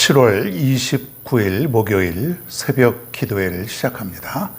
7월 29일 목요일 새벽 기도회를 시작합니다.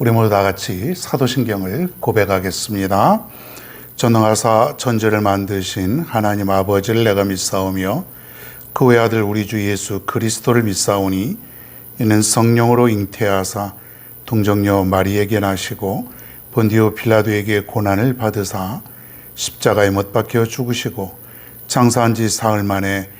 우리 모두 다 같이 사도신경을 고백하겠습니다. 전능하사 전제를 만드신 하나님 아버지를 내가 믿사오며 그 외아들 우리 주 예수 그리스도를 믿사오니 이는 성령으로 잉태하사 동정녀 마리에게 나시고 본디오 빌라도에게 고난을 받으사 십자가에 못 박혀 죽으시고 장사한 지 사흘 만에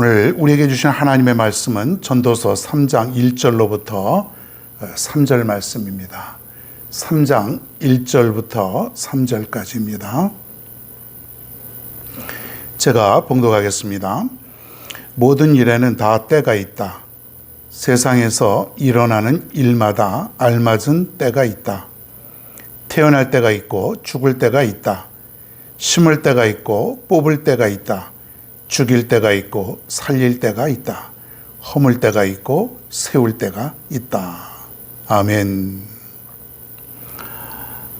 오늘 우리에게 주신 하나님의 말씀은 전도서 3장 1절로부터 3절 말씀입니다. 3장 1절부터 3절까지입니다. 제가 봉독하겠습니다. 모든 일에는 다 때가 있다. 세상에서 일어나는 일마다 알맞은 때가 있다. 태어날 때가 있고 죽을 때가 있다. 심을 때가 있고 뽑을 때가 있다. 죽일 때가 있고 살릴 때가 있다. 허물 때가 있고 세울 때가 있다. 아멘.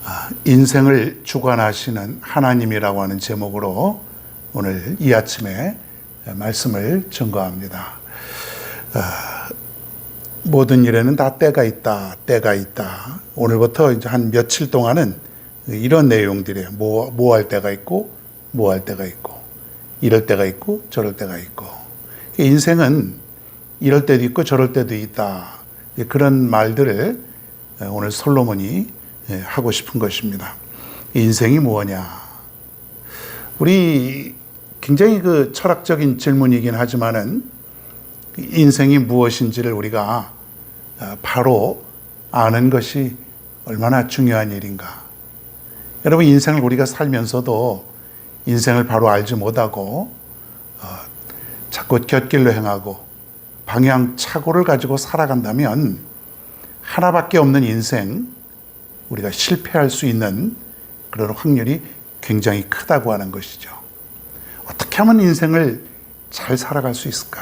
아, 인생을 주관하시는 하나님이라고 하는 제목으로 오늘 이 아침에 말씀을 증거합니다. 아, 모든 일에는 다 때가 있다, 때가 있다. 오늘부터 이제 한 며칠 동안은 이런 내용들이에요. 뭐, 뭐 할 때가 있고, 뭐 할 때가 있고, 이럴 때가 있고, 저럴 때가 있고. 인생은 이럴 때도 있고, 저럴 때도 있다. 그런 말들을 오늘 솔로몬이 하고 싶은 것입니다. 인생이 무엇냐? 우리 굉장히 그 철학적인 질문이긴 하지만은 인생이 무엇인지를 우리가 바로 아는 것이 얼마나 중요한 일인가. 여러분, 인생을 우리가 살면서도 인생을 바로 알지 못하고 어, 자꾸 곁길로 행하고 방향 착오를 가지고 살아간다면 하나밖에 없는 인생 우리가 실패할 수 있는 그런 확률이 굉장히 크다고 하는 것이죠. 어떻게 하면 인생을 잘 살아갈 수 있을까?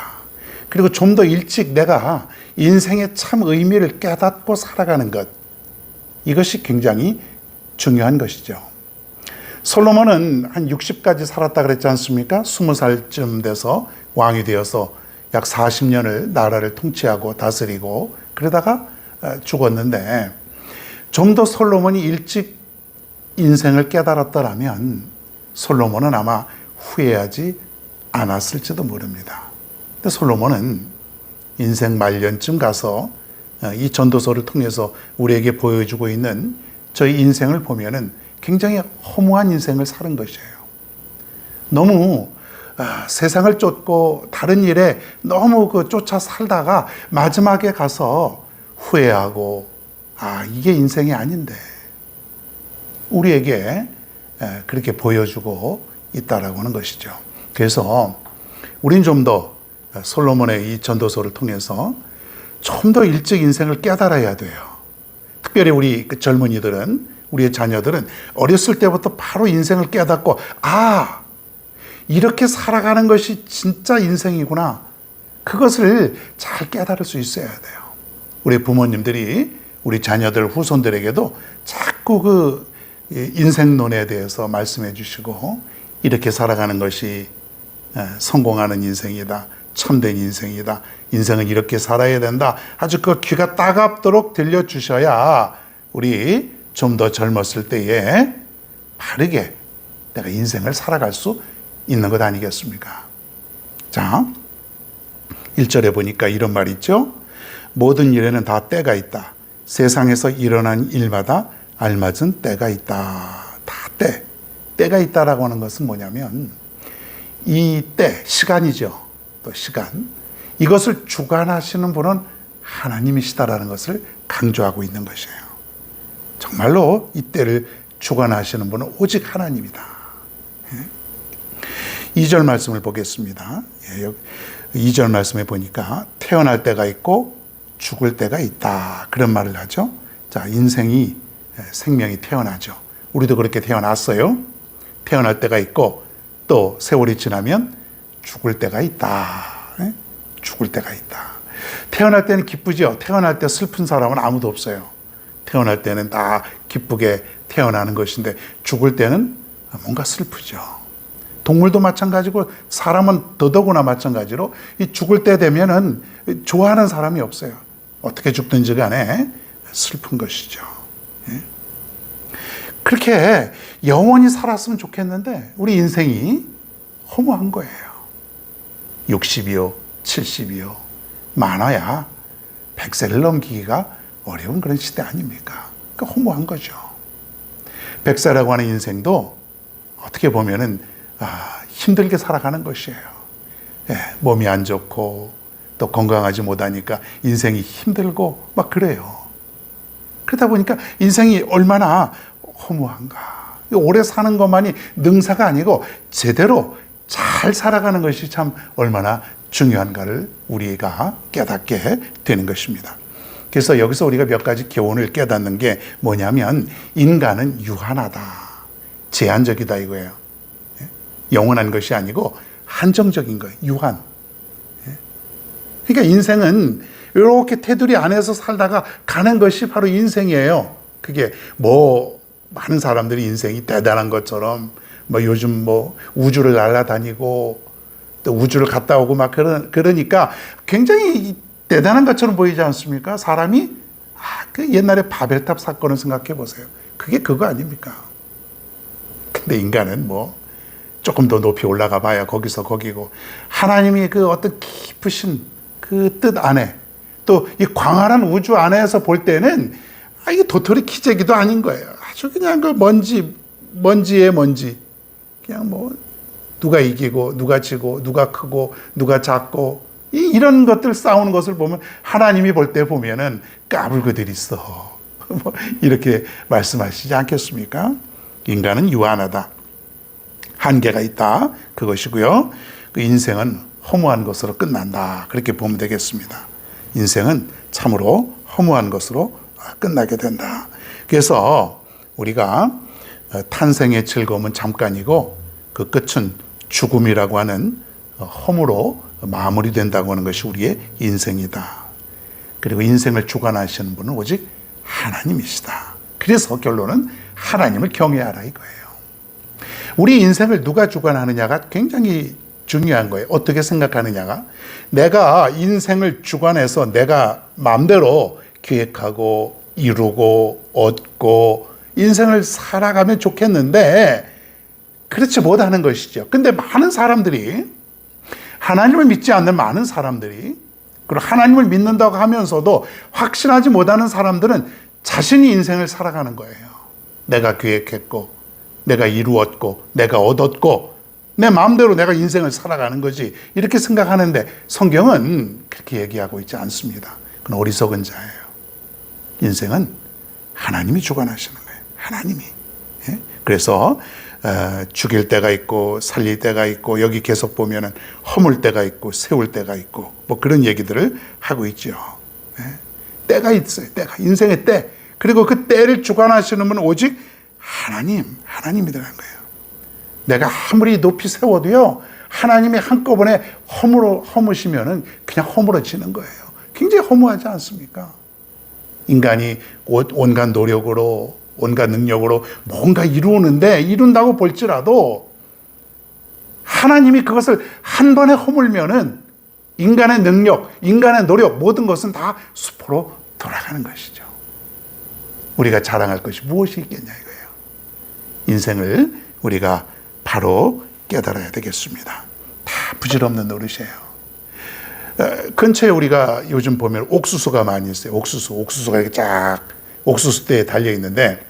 그리고 좀 더 일찍 내가 인생의 참 의미를 깨닫고 살아가는 것. 이것이 굉장히 중요한 것이죠. 솔로몬은 한 60까지 살았다 그랬지 않습니까? 20살쯤 돼서 왕이 되어서 약 40년을 나라를 통치하고 다스리고 그러다가 죽었는데 좀 더 솔로몬이 일찍 인생을 깨달았더라면 솔로몬은 아마 후회하지 않았을지도 모릅니다. 근데 솔로몬은 인생 말년쯤 가서 이 전도서를 통해서 우리에게 보여주고 있는 저희 인생을 보면은 굉장히 허무한 인생을 사는 것이에요. 너무 아, 세상을 쫓고 다른 일에 너무 그 쫓아 살다가 마지막에 가서 후회하고 아 이게 인생이 아닌데 우리에게 그렇게 보여주고 있다라고 하는 것이죠. 그래서 우린 좀 더 솔로몬의 이 전도서를 통해서 좀 더 일찍 인생을 깨달아야 돼요. 특별히 우리 그 젊은이들은 우리의 자녀들은 어렸을 때부터 바로 인생을 깨닫고 아 이렇게 살아가는 것이 진짜 인생이구나. 그것을 잘 깨달을 수 있어야 돼요. 우리 부모님들이 우리 자녀들 후손들에게도 자꾸 그 인생론에 대해서 말씀해 주시고 이렇게 살아가는 것이 성공하는 인생이다. 참된 인생이다. 인생은 이렇게 살아야 된다. 아주 그 귀가 따갑도록 들려주셔야 우리 좀 더 젊었을 때에 바르게 내가 인생을 살아갈 수 있는 것 아니겠습니까? 자, 1절에 보니까 이런 말 있죠? 모든 일에는 다 때가 있다. 세상에서 일어난 일마다 알맞은 때가 있다. 다 때. 때가 있다라고 하는 것은 뭐냐면 이 때, 시간이죠. 또 시간. 이것을 주관하시는 분은 하나님이시다라는 것을 강조하고 있는 것이에요. 정말로 이 때를 주관하시는 분은 오직 하나님이다. 2절 말씀을 보겠습니다. 2절 말씀에 보니까 태어날 때가 있고 죽을 때가 있다. 그런 말을 하죠. 자, 인생이 예, 생명이 태어나죠. 우리도 그렇게 태어났어요. 태어날 때가 있고 또 세월이 지나면 죽을 때가 있다. 예? 죽을 때가 있다. 태어날 때는 기쁘죠. 태어날 때 슬픈 사람은 아무도 없어요. 태어날 때는 다 기쁘게 태어나는 것인데 죽을 때는 뭔가 슬프죠. 동물도 마찬가지고 사람은 더더구나 마찬가지로 이 죽을 때 되면은 좋아하는 사람이 없어요. 어떻게 죽든지 간에 슬픈 것이죠. 예? 그렇게 영원히 살았으면 좋겠는데 우리 인생이 허무한 거예요. 60이요, 70이요, 많아야 100세를 넘기기가 어려운 그런 시대 아닙니까? 그러니까 허무한 거죠. 100세라고 하는 인생도 어떻게 보면은 아, 힘들게 살아가는 것이에요. 예, 몸이 안 좋고 또 건강하지 못하니까 인생이 힘들고 막 그래요. 그러다 보니까 인생이 얼마나 허무한가. 오래 사는 것만이 능사가 아니고 제대로 잘 살아가는 것이 참 얼마나 중요한가를 우리가 깨닫게 되는 것입니다. 그래서 여기서 우리가 몇 가지 교훈을 깨닫는 게 뭐냐면 인간은 유한하다. 제한적이다 이거예요. 예? 영원한 것이 아니고 한정적인 거예요. 유한. 예? 그러니까 인생은 이렇게 테두리 안에서 살다가 가는 것이 바로 인생이에요. 그게 뭐 많은 사람들이 인생이 대단한 것처럼 뭐 요즘 뭐 우주를 날아다니고 또 우주를 갔다 오고 막 그러, 그러니까 굉장히 대단한 것처럼 보이지 않습니까? 사람이 아, 그 옛날에 바벨탑 사건을 생각해 보세요. 그게 그거 아닙니까? 근데 인간은 뭐 조금 더 높이 올라가 봐야 거기서 거기고 하나님이 그 어떤 깊으신 그 뜻 안에 또 이 광활한 우주 안에서 볼 때는 아, 이게 도토리 키재기도 아닌 거예요. 아주 그냥 그 먼지 먼지에 먼지 그냥 뭐 누가 이기고 누가 지고 누가 크고 누가 작고 이, 이런 것들 싸우는 것을 보면 하나님이 볼 때 보면은 까불고들 있어. 뭐 이렇게 말씀하시지 않겠습니까? 인간은 유한하다. 한계가 있다. 그것이고요. 그 인생은 허무한 것으로 끝난다. 그렇게 보면 되겠습니다. 인생은 참으로 허무한 것으로 끝나게 된다. 그래서 우리가 탄생의 즐거움은 잠깐이고 그 끝은 죽음이라고 하는 허무로 마무리된다고 하는 것이 우리의 인생이다. 그리고 인생을 주관하시는 분은 오직 하나님이시다. 그래서 결론은 하나님을 경외하라 이거예요. 우리 인생을 누가 주관하느냐가 굉장히 중요한 거예요. 어떻게 생각하느냐가. 내가 인생을 주관해서 내가 마음대로 계획하고 이루고 얻고 인생을 살아가면 좋겠는데 그렇지 못하는 것이죠. 근데 많은 사람들이 하나님을 믿지 않는 많은 사람들이 그리고 하나님을 믿는다고 하면서도 확신하지 못하는 사람들은 자신이 인생을 살아가는 거예요. 내가 계획했고, 내가 이루었고, 내가 얻었고, 내 마음대로 내가 인생을 살아가는 거지. 이렇게 생각하는데 성경은 그렇게 얘기하고 있지 않습니다. 그건 어리석은 자예요. 인생은 하나님이 주관하시는 거예요. 하나님이. 예? 그래서 어, 죽일 때가 있고 살릴 때가 있고 여기 계속 보면은 허물 때가 있고 세울 때가 있고 뭐 그런 얘기들을 하고 있죠. 예? 때가 있어요. 때가 인생의 때. 그리고 그 때를 주관하시는 분은 오직 하나님, 하나님이라는 거예요. 내가 아무리 높이 세워도요, 하나님이 한꺼번에 허물어, 허무시면은 그냥 허물어지는 거예요. 굉장히 허무하지 않습니까? 인간이 온갖 노력으로, 온갖 능력으로 뭔가 이루는데, 이룬다고 볼지라도, 하나님이 그것을 한 번에 허물면은 인간의 능력, 인간의 노력, 모든 것은 다 수포로 돌아가는 것이죠. 우리가 자랑할 것이 무엇이 있겠냐 이거예요. 인생을 우리가 바로 깨달아야 되겠습니다. 다 부질없는 노릇이에요. 근처에 우리가 요즘 보면 옥수수가 많이 있어요. 옥수수, 옥수수가 이렇게 쫙 옥수수대에 달려 있는데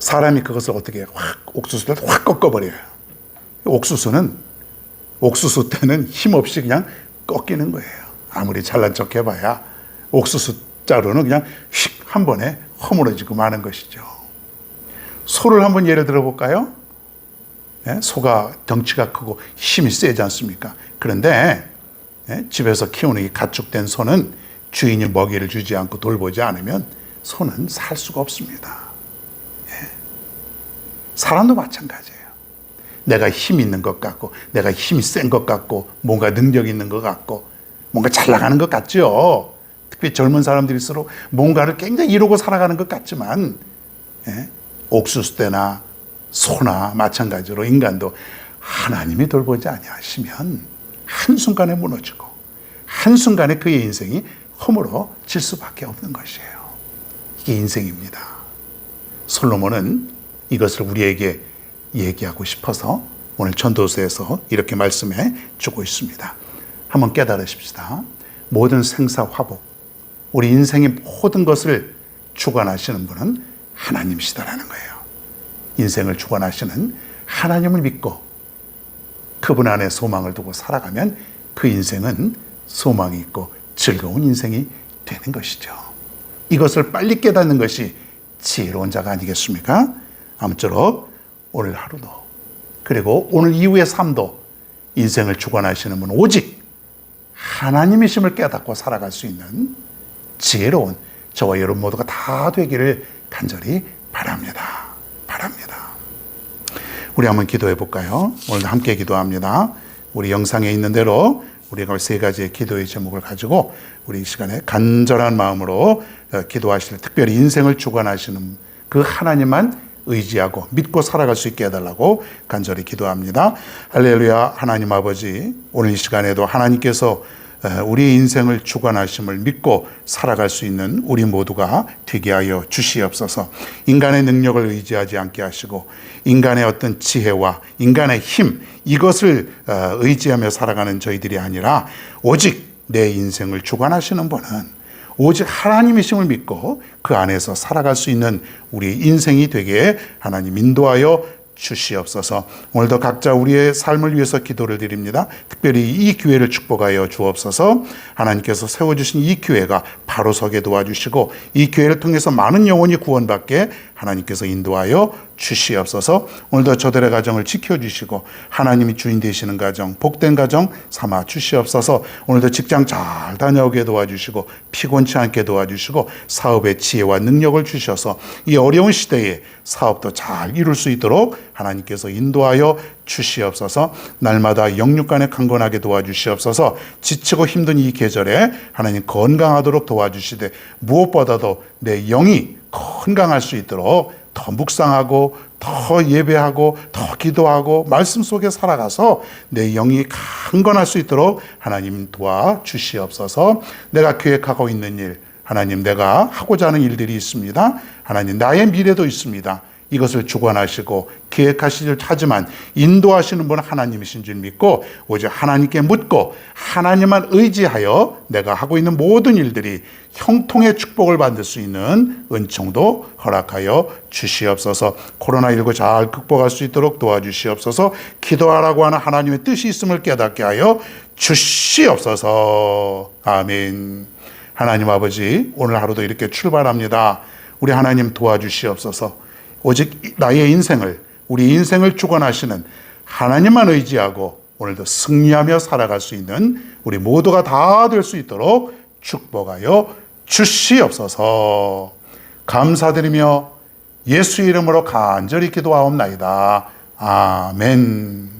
사람이 그것을 어떻게 확 옥수수를 확 꺾어버려요. 옥수수는 옥수수 때는 힘없이 그냥 꺾이는 거예요. 아무리 잘난 척 해봐야 옥수수 자루는 그냥 휙 한 번에 허물어지고 마는 것이죠. 소를 한번 예를 들어 볼까요? 예? 소가 덩치가 크고 힘이 세지 않습니까? 그런데 예? 집에서 키우는 이 가축된 소는 주인이 먹이를 주지 않고 돌보지 않으면 소는 살 수가 없습니다. 예. 사람도 마찬가지예요. 내가 힘 있는 것 같고, 내가 힘이 센 것 같고, 뭔가 능력 있는 것 같고, 뭔가 잘 나가는 것 같죠. 특히 젊은 사람들일수록 뭔가를 굉장히 이루고 살아가는 것 같지만, 예? 옥수수 때나 소나 마찬가지로 인간도 하나님이 돌보지 아니하시면 한순간에 무너지고, 한순간에 그의 인생이 허물어 질 수밖에 없는 것이에요. 이게 인생입니다. 솔로몬은 이것을 우리에게 얘기하고 싶어서 오늘 전도서에서 이렇게 말씀해 주고 있습니다. 한번 깨달으십시다. 모든 생사 화복, 우리 인생의 모든 것을 주관하시는 분은 하나님이시다라는 거예요. 인생을 주관하시는 하나님을 믿고 그분 안에 소망을 두고 살아가면 그 인생은 소망이 있고 즐거운 인생이 되는 것이죠. 이것을 빨리 깨닫는 것이 지혜로운 자가 아니겠습니까? 아무쪼록 오늘 하루도 그리고 오늘 이후의 삶도 인생을 주관하시는 분 오직 하나님이심을 깨닫고 살아갈 수 있는 지혜로운 저와 여러분 모두가 다 되기를 간절히 바랍니다. 바랍니다. 우리 한번 기도해 볼까요? 오늘 함께 기도합니다. 우리 영상에 있는 대로 우리가 세 가지의 기도의 제목을 가지고 우리 이 시간에 간절한 마음으로 어, 기도하실 특별히 인생을 주관하시는 그 하나님만 의지하고 믿고 살아갈 수 있게 해달라고 간절히 기도합니다. 할렐루야 하나님 아버지 오늘 이 시간에도 하나님께서 어, 우리의 인생을 주관하심을 믿고 살아갈 수 있는 우리 모두가 되게 하여 주시옵소서. 인간의 능력을 의지하지 않게 하시고 인간의 어떤 지혜와 인간의 힘 이것을 어, 의지하며 살아가는 저희들이 아니라 오직 내 인생을 주관하시는 분은 오직 하나님이심을 믿고 그 안에서 살아갈 수 있는 우리 인생이 되게 하나님 인도하여 주시옵소서. 오늘도 각자 우리의 삶을 위해서 기도를 드립니다. 특별히 이 기회를 축복하여 주옵소서. 하나님께서 세워주신 이 기회가 바로 서게 도와주시고 이 기회를 통해서 많은 영혼이 구원받게 하나님께서 인도하여 주시옵소서. 오늘도 저들의 가정을 지켜주시고 하나님이 주인 되시는 가정, 복된 가정 삼아 주시옵소서. 오늘도 직장 잘 다녀오게 도와주시고 피곤치 않게 도와주시고 사업의 지혜와 능력을 주셔서 이 어려운 시대에 사업도 잘 이룰 수 있도록 하나님께서 인도하여 주시옵소서. 날마다 영육간에 강건하게 도와주시옵소서. 지치고 힘든 이 계절에 하나님 건강하도록 도와주시되 무엇보다도 내 영이 건강할 수 있도록 더 묵상하고 더 예배하고 더 기도하고 말씀 속에 살아가서 내 영이 강건할 수 있도록 하나님 도와 주시옵소서. 내가 계획하고 있는 일, 하나님 내가 하고자 하는 일들이 있습니다. 하나님 나의 미래도 있습니다. 이것을 주관하시고 계획하시길 하지만 인도하시는 분은 하나님이신 줄 믿고 오직 하나님께 묻고 하나님만 의지하여 내가 하고 있는 모든 일들이 형통의 축복을 받을 수 있는 은총도 허락하여 주시옵소서. 코로나19 잘 극복할 수 있도록 도와주시옵소서. 기도하라고 하는 하나님의 뜻이 있음을 깨닫게 하여 주시옵소서. 아멘. 하나님 아버지 오늘 하루도 이렇게 출발합니다. 우리 하나님 도와주시옵소서 오직 나의 인생을 우리 인생을 주관하시는 하나님만 의지하고 오늘도 승리하며 살아갈 수 있는 우리 모두가 다 될 수 있도록 축복하여 주시옵소서. 감사드리며 예수 이름으로 간절히 기도하옵나이다. 아멘.